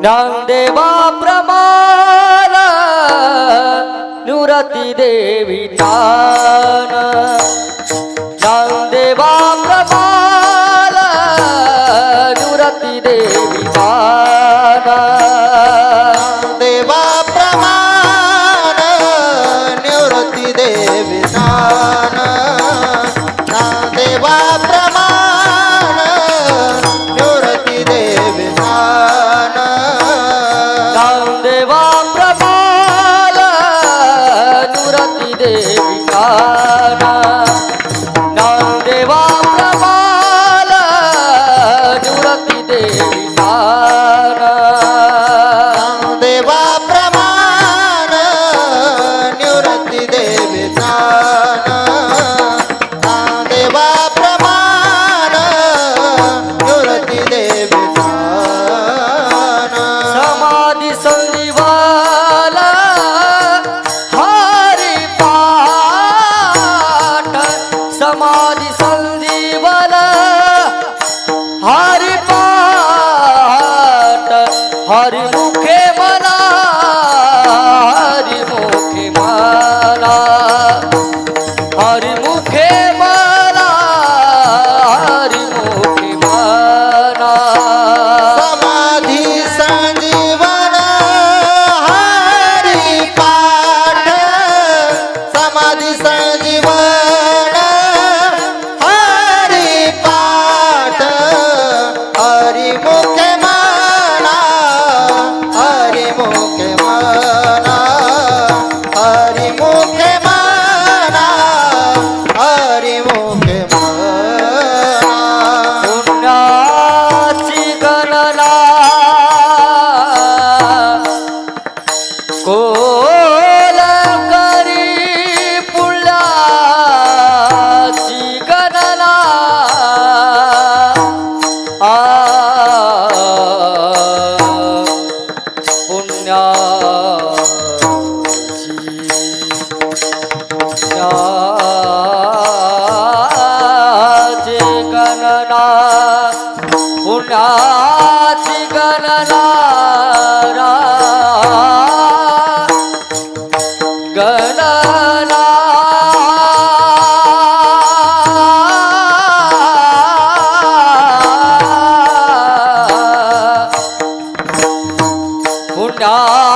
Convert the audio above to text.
ज्ञानदेवा प्रमाण नुरती देवी तान। রে हरी मुखे मला हरी मुखे मला। हरी कोल करी पुण्याची गणना. आ पुण्याची गणना. पुण्याची गणना. 啊